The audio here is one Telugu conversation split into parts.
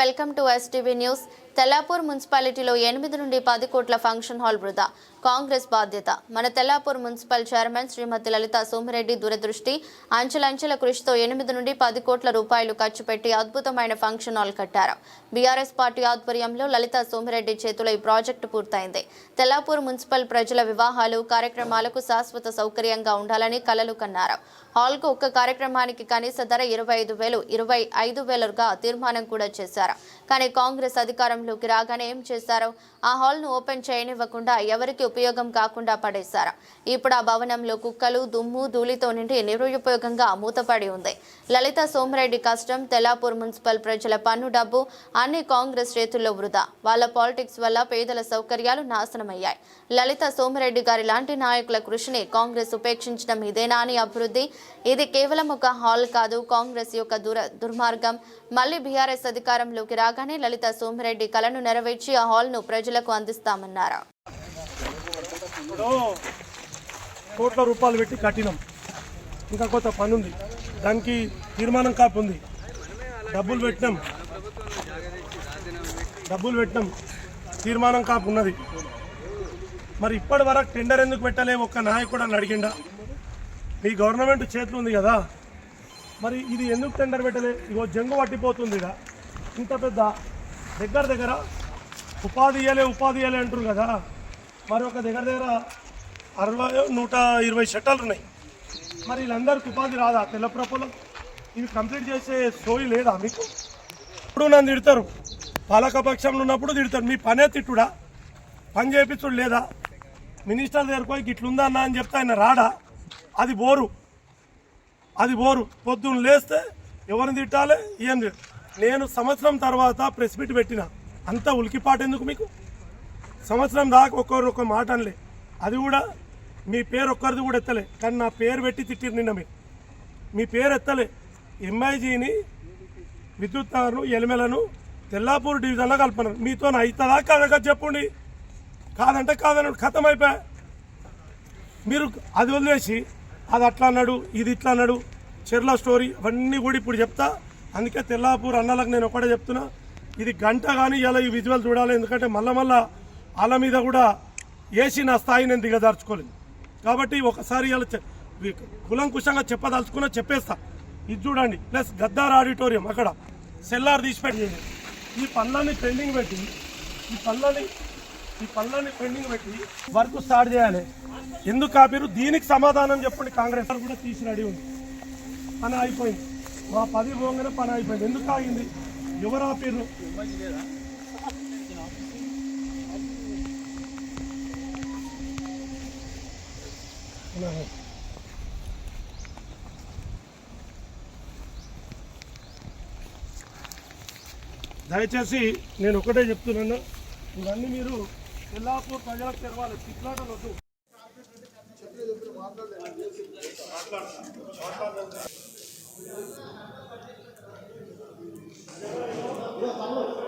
Welcome to STV news Tellapur మున్సిపాలిటీలో ఎనిమిది నుండి పది కోట్ల ఫంక్షన్ హాల్ వృధా. కాంగ్రెస్ బాధ్యత. మన తెల్లాపూర్ మున్సిపల్ చైర్మన్ శ్రీమతి లలిత సోమిరెడ్డి దూరదృష్టి అంచెలంచెల కృషితో ఎనిమిది నుండి పది కోట్ల రూపాయలు ఖర్చు పెట్టి అద్భుతమైన ఫంక్షన్ హాల్ కట్టారు. బీఆర్ఎస్ పార్టీ ఆధ్వర్యంలో లలిత సోమిరెడ్డి చేతుల ఈ ప్రాజెక్టు పూర్తయింది. తెల్లాపూర్ మున్సిపల్ ప్రజల వివాహాలు కార్యక్రమాలకు శాశ్వత సౌకర్యంగా ఉండాలని కలలు కన్నారు. హాల్కు ఒక్క కార్యక్రమానికి కనీస ధర ఇరవై ఐదు వేలు ఇరవై ఐదు వేలుగా తీర్మానం కూడా చేశారు. కానీ కాంగ్రెస్ అధికారంలోకి రాగానే ఏం చేశారు? ఆ హాల్ను ఓపెన్ చేయనివ్వకుండా ఎవరికి ఉపయోగం కాకుండా పడేశారు. ఇప్పుడు ఆ భవనంలో కుక్కలు దుమ్ము ధూళితో నిండి నిరుపయోగంగా మూతపడి ఉంది. లలిత సోమిరెడ్డి కష్టం తెలాపూర్ మున్సిపల్ ప్రజల పన్ను డబ్బు అన్ని కాంగ్రెస్ చేతుల్లో వృధా. వాళ్ళ పాలిటిక్స్ వల్ల పేదల సౌకర్యాలు నాశనమయ్యాయి. లలిత సోమిరెడ్డి గారి లాంటి నాయకుల కృషిని కాంగ్రెస్ ఉపేక్షించడం ఇదేనా అని అభివృద్ధి. ఇది కేవలం ఒక హాల్ కాదు కాంగ్రెస్ యొక్క దుర దుర్మార్గం. మళ్ళీ బీఆర్ఎస్ అధికారంలోకి రాగానే లలిత సోమిరెడ్డి కలను నెరవేర్చి ఆ హాల్ను ప్రజలకు అందిస్తామన్నారు. కోట్ల రూపాయలు పెట్టి కట్టినాం. ఇంకా కొంత పని ఉంది. దానికి తీర్మానం కాపు ఉంది. డబ్బులు పెట్టినాం. డబ్బులు పెట్టినాం. తీర్మానం కాపు ఉన్నది. మరి ఇప్పటి వరకు టెండర్ ఎందుకు పెట్టలే? ఒక్క నాయకుడు అని అడిగిండా. మీ గవర్నమెంట్ చేతులు ఉంది కదా. మరి ఇది ఎందుకు టెండర్ పెట్టలే? ఇగో జంగు పట్టిపోతుంది ఇక. ఇంత పెద్ద దగ్గర దగ్గర ఉపాధి ఇయ్యలే ఉపాధి ఇయ్యలే అంటారు కదా. మరి ఒక దగ్గర దగ్గర అరవై నూట ఇరవై షట్టాలు ఉన్నాయి. మరి వీళ్ళందరికీ ఉపాధి రాదా? తెల్లప్రపలో ఇది కంప్లీట్ చేసే సోయి లేదా మీకు? ఇప్పుడు నన్ను తిడతారు? పాలకపక్షంలో ఉన్నప్పుడు తిడతారు. మీ పనే తిట్టుడా? పని చేయించుడు లేదా? మినిస్టర్ దగ్గరకు పోయి ఇట్లుందా అన్న అని చెప్తే ఆయన రాడా? అది బోరు. అది బోరు. పొద్దున్న లేస్తే ఎవరిని తిట్టాలి? ఏం నేను సంవత్సరం తర్వాత ప్రెస్ మీట్ పెట్టిన. అంత ఉలికిపాటు ఎందుకు మీకు? సంవత్సరం దాకా ఒక్కరు ఒక మాట అనలే అది కూడా మీ పేరు ఒక్కరిది కూడా ఎత్తలే. కానీ నా పేరు పెట్టి తిట్టిరు నిన్న మీరు. మీ పేరు ఎత్తలే. ఎంఐజీని విద్యుత్ నగర్ను ఎలిమెలను తెల్లాపూర్ డివిజన్లో కలుపున్నారు మీతో అవుతుందా కాదక చెప్పండి. కాదంటే కాదన్నాడు. ఖతం అయిపోయా మీరు అది వదిలేసి అది అట్లా అన్నాడు ఇది ఇట్లా అన్నాడు చెర్ల స్టోరీ అవన్నీ కూడా ఇప్పుడు చెప్తా. అందుకే తెల్లాపూర్ అన్నలకు నేను ఒకటే చెప్తున్నా. ఇది గంట కానీ ఇలా ఈ విజువల్ చూడాలి. ఎందుకంటే మళ్ళా మళ్ళా వాళ్ళ మీద కూడా వేసి నా స్థాయి నేను దిగదార్చుకోలేదు కాబట్టి ఒకసారి ఇలా కులంకుశంగా చెప్పదలుచుకున్నా చెప్పేస్తా. ఇది చూడండి ప్లస్ గద్దార్ ఆడిటోరియం అక్కడ సెల్లార్ తీసిపెట్టి ఈ పనులన్నీ పెండింగ్ పెట్టి ఈ పనులని ఈ పనులన్నీ పెండింగ్ పెట్టి వర్క్ స్టార్ట్ చేయాలి. ఎందుకు కాపీరు దీనికి సమాధానం చెప్పండి కాంగ్రెస్ కూడా తీసి రెడీ ఉంది. పని అయిపోయింది. మా పది పోగానే పని అయిపోయింది. ఎందుకు ఆగింది? ఎవరు ఆపిర్రు? Go ahead. దయచేసి నేను ఒకటే చెప్తున్నాను. ఇవన్నీ మీరు ఎల్లాపూర్ ప్రజలకు తెరవాలి తిట్లాటలు వద్దు. మాట్లాడలేదు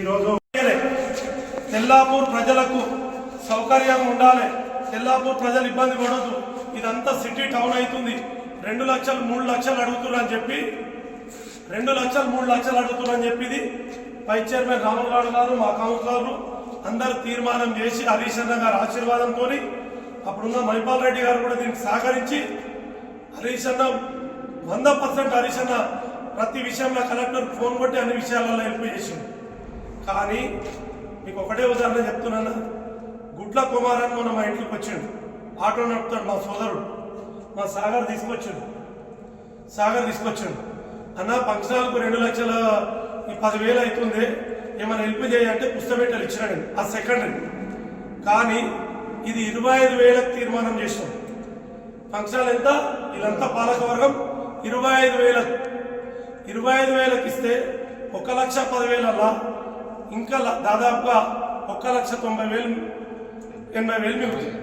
ఈరోజు తెల్లాపూర్ ప్రజలకు సౌకర్యంగా ఉండాలి. తెల్లాపూర్ ప్రజలు ఇబ్బంది పడొద్దు. ఇదంతా సిటీ టౌన్ అవుతుంది. రెండు లక్షలు మూడు లక్షలు అడుగుతున్నారని అని చెప్పి రెండు లక్షలు మూడు లక్షలు అడుగుతున్నారని చెప్పింది చెప్పి ఇది వైస్ చైర్మన్ గారు మా కౌన్సిలర్లు అందరు తీర్మానం చేసి హరీష్ అన్న గారి ఆశీర్వాదంతో అప్పుడున్న మైపాల్ రెడ్డి గారు కూడా దీనికి సహకరించి హరీష్ అన్న వంద పర్సెంట్ హరీష్ అన్న ప్రతి విషయంలో కలెక్టర్ ఫోన్ కొట్టి అన్ని విషయాలలో హెల్ప్ చేసింది కానీ మీకు ఒకటే ఉదాహరణ చెప్తున్నాను. గుడ్ల కుమార్ అని మొన్న మా ఇంటికి వచ్చాడు. ఆటో నడుపుతాడు మా సోదరుడు. మా సాగర్ తీసుకొచ్చాడు. సాగర్ తీసుకొచ్చాడు. అన్న ఫంక్షనాలకు రెండు లక్షల ఈ పదివేలు అవుతుంది? ఏమైనా హెల్ప్ చేయాలంటే పుస్తపెట్టలు ఇచ్చినాడు. ఆ సెకండరీ కానీ ఇది ఇరవై ఐదు వేలకు తీర్మానం చేసినాం ఫంక్షన్ ఎంత? ఇదంతా పాలకవర్గం ఇరవై ఐదు వేలకు. ఇరవై ఐదు వేలకు ఇస్తే ఒక లక్ష పదివేలల్లా. ఇంకా దాదాపుగా ఒక లక్ష తొంభై వేలు ఎనభై వేలు మిగులుతుంది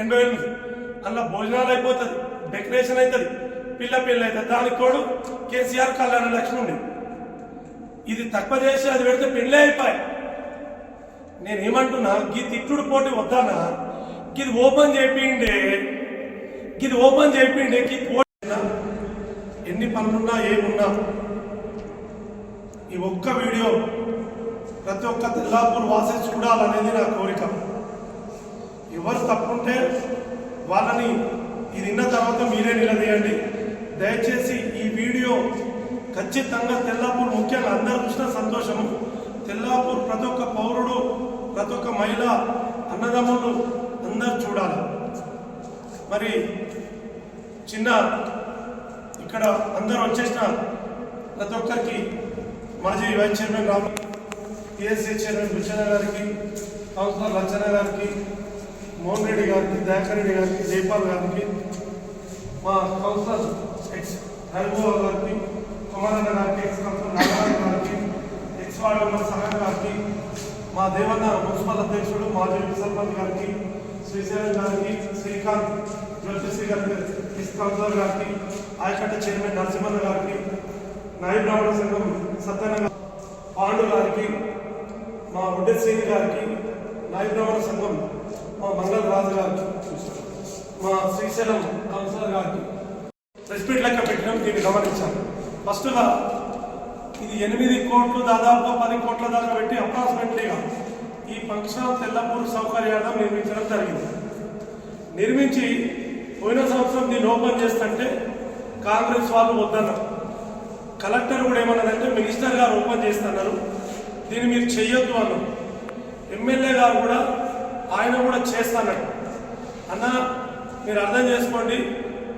ఎనభై వేలు మిగులుతుంది అందులో భోజనాలు అయిపోతుంది డెకరేషన్ అవుతుంది పిల్ల పిల్ల అవుతుంది దానికి తోడు కేసీఆర్ కళ్యాణ లక్ష్మి ఉంది. ఇది తక్కువ చేసి అది పెడితే పెళ్ళే అయిపోయాయి నేనేమంటున్నా గీ తిట్టుడు పోటీ వద్దానా గిది ఓపెన్ చేపిండే గిది ఓపెన్ చేపిండే గి ఎన్ని పనులున్నా ఏమున్నా. ఈ ఒక్క వీడియో ప్రతి ఒక్క తెల్లాపూర్ వాసి చూడాలనేది నా కోరిక. ఎవరు తప్పుంటే వాళ్ళని ఇది విన్న తర్వాత మీరే నిలదీయండి. దయచేసి ఈ వీడియో ఖచ్చితంగా తెల్లాపూర్ ముఖ్యంగా అందరూ చూసిన సంతోషము. తెల్లాపూర్ ప్రతి ఒక్క పౌరుడు ప్రతి ఒక్క మహిళ అన్నదమ్ములు అందరు చూడాలి. మరి చిన్న ఇక్కడ అందరూ వచ్చేసిన ప్రతి ఒక్కరికి మాజీ vice chairman Ramu PSC chairman Buchanna గారికి కౌన్సిలర్ లచ్చన్న గారికి మోహన్ రెడ్డి గారికి దయాకర్ రెడ్డి గారికి జైపాల్ గారికి మా కౌన్సిలర్ ఎక్స్ హరిభోవ గారికి కుమారన్న గారికి ఎక్స్ కౌన్సిలర్ నారాయణ గారికి ఎక్స్ వార్డు మెంబర్ సహాయ్ గారికి మా దేవన్న మున్సిపల్ అధ్యక్షుడు మాజీ సర్పంచ్ గారికి శ్రీశైలం గారికి శ్రీకాంత్ జ్యోతిశ్రీ గారికి ఎక్స్ కౌన్సిలర్ గారికి ఆయకట్ట చైర్మన్ నరసింహన్న గారికి నాయ బ్రాహ్మణ సంఘం సత్యన్న పాండు గారికి మా శ్రీని గారికి నాయబ్రాహ్మణ సంఘం మా మంగళరాజు గారికి మా శ్రీశైలం కౌన్సిలర్ గారికి ప్రెస్ మీట్ లెక్క పెట్టడం దీన్ని గమనించాను ఫస్ట్గా ఇది ఎనిమిది కోట్లు దాదాపుగా పది కోట్ల దాకా పెట్టి అప్రాక్సిమేట్లీగా ఈ ఫంక్షన్ తెల్లపూరు సౌకర్యాలను నిర్మించడం జరిగింది. నిర్మించి పోయిన సంవత్సరం దీన్ని ఓపెన్ చేస్తుంటే కాంగ్రెస్ వాళ్ళు వద్దన్నారు. కలెక్టర్ కూడా ఏమన్నదంటే మినిస్టర్ గారు ఓపెన్ చేస్తున్నారు. దీన్ని మీరు చెయ్యొద్దు అన్నారు. ఎమ్మెల్యే గారు కూడా ఆయన కూడా చేస్తానన్నారు అన్న మీరు అర్థం చేసుకోండి.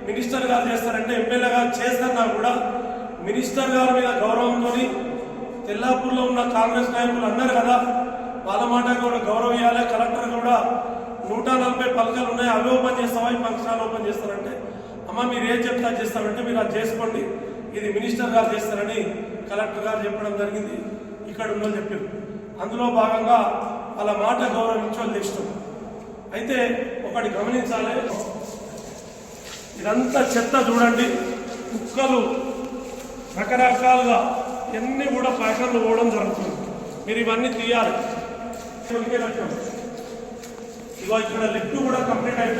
మినిస్టర్ గారు చేస్తారంటే ఎమ్మెల్యే గారు చేస్తున్నా కూడా మినిస్టర్ గారి మీద గౌరవంతో తెల్లాపూర్లో ఉన్న కాంగ్రెస్ నాయకులు అన్నారు కదా వాళ్ళ మాట కూడా గౌరవం ఇవ్వాలి కలెక్టర్ కూడా నూట నలభై పలకలు ఉన్నాయి. అవి ఓపెన్ చేస్తావా? ఈ ఫంక్షన్ ఓపెన్ చేస్తారంటే అమ్మ మీరు ఏం చెప్తా చేస్తారంటే మీరు అది చేసుకోండి. ఇది మినిస్టర్ గారు చేస్తారని కలెక్టర్ గారు చెప్పడం జరిగింది. ఇక్కడ ఉన్న చెప్పారు. అందులో భాగంగా వాళ్ళ మాట గౌరవించడం ఇష్టం. అయితే ఒకటి గమనించాలి. ఇదంతా చెత్త చూడండి. కుక్కలు రకరకాలుగా ఎన్ని కూడా ప్యాకర్లు పోవడం జరుగుతుంది. మీరు ఇవన్నీ తీయాలి. ఇదిగో ఇక్కడ లిఫ్ట్ కూడా కంప్లీట్ అయిపోయింది.